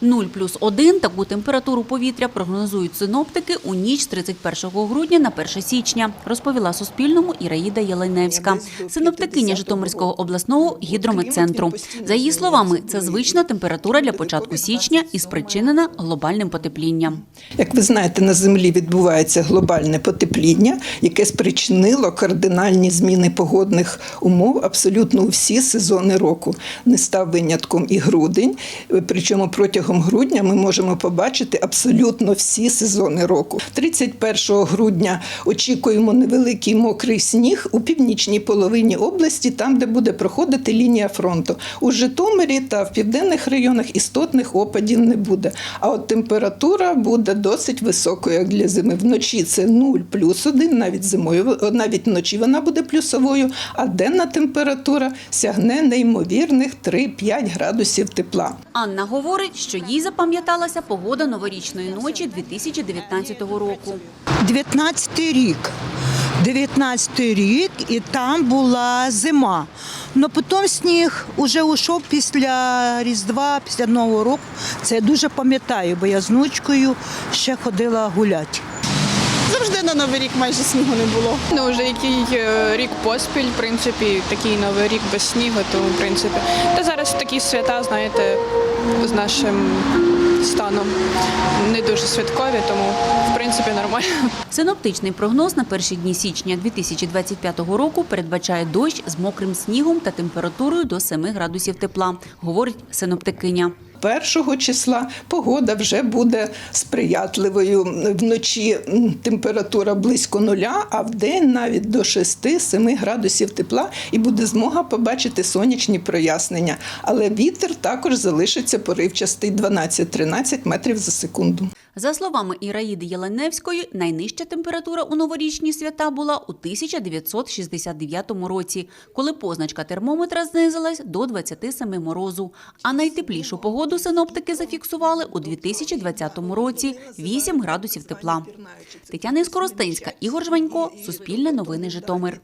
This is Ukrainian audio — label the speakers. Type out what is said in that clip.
Speaker 1: 0 плюс 1 – таку температуру повітря прогнозують синоптики у ніч з 31 грудня на 1 січня, розповіла Суспільному Іраїда Єленевська, синоптикиня Житомирського обласного гідрометцентру. За її словами, це звична температура для початку січня і спричинена глобальним потеплінням.
Speaker 2: Як ви знаєте, на землі відбувається глобальне потепління, яке спричинило кардинальні зміни погодних умов абсолютно у всі сезони року. Не став винятком і грудень. Причому протягом грудня ми можемо побачити абсолютно всі сезони року. 31 грудня очікуємо невеликий мокрий сніг у північній половині області, там де буде проходити лінія фронту. У Житомирі та в південних районах істотних опадів не буде. А от температура буде досить високою як для зими. Вночі це 0 плюс 1, навіть зимою, навіть вночі вона буде плюсовою, а денна температура сягне неймовірних 3-5 градусів тепла.
Speaker 1: Анна говорить, що їй запам'яталася погода новорічної ночі 2019 року.
Speaker 3: 19 рік. 19 рік, і там була зима. Но потім сніг уже ушов після Різдва, після Нового року. Це я дуже пам'ятаю, бо я з внучкою ще ходила гуляти.
Speaker 4: На новий рік майже снігу не було.
Speaker 5: Ну, вже який е, рік поспіль, в принципі, такий новий рік без снігу, тому в принципі. Та зараз такі свята, знаєте, з нашим станом не дуже святкові, тому в принципі нормально.
Speaker 1: Синоптичний прогноз на перші дні січня 2025 року передбачає дощ з мокрим снігом та температурою до 7 градусів тепла, говорить синоптикиня.
Speaker 2: Першого числа погода вже буде сприятливою. Вночі температура близько нуля, а в день навіть до 6-7 градусів тепла, і буде змога побачити сонячні прояснення. Але вітер також залишиться поривчастий 12-13 метрів за секунду.
Speaker 1: За словами Іраїди Єленевської, найнижча температура у новорічні свята була у 1969 році, коли позначка термометра знизилась до 27 морозу. А найтеплішу погоду синоптики зафіксували у 2020 році – 8 градусів тепла. Тетяна Скоростенська, Ігор Жванько, Суспільне новини Житомир.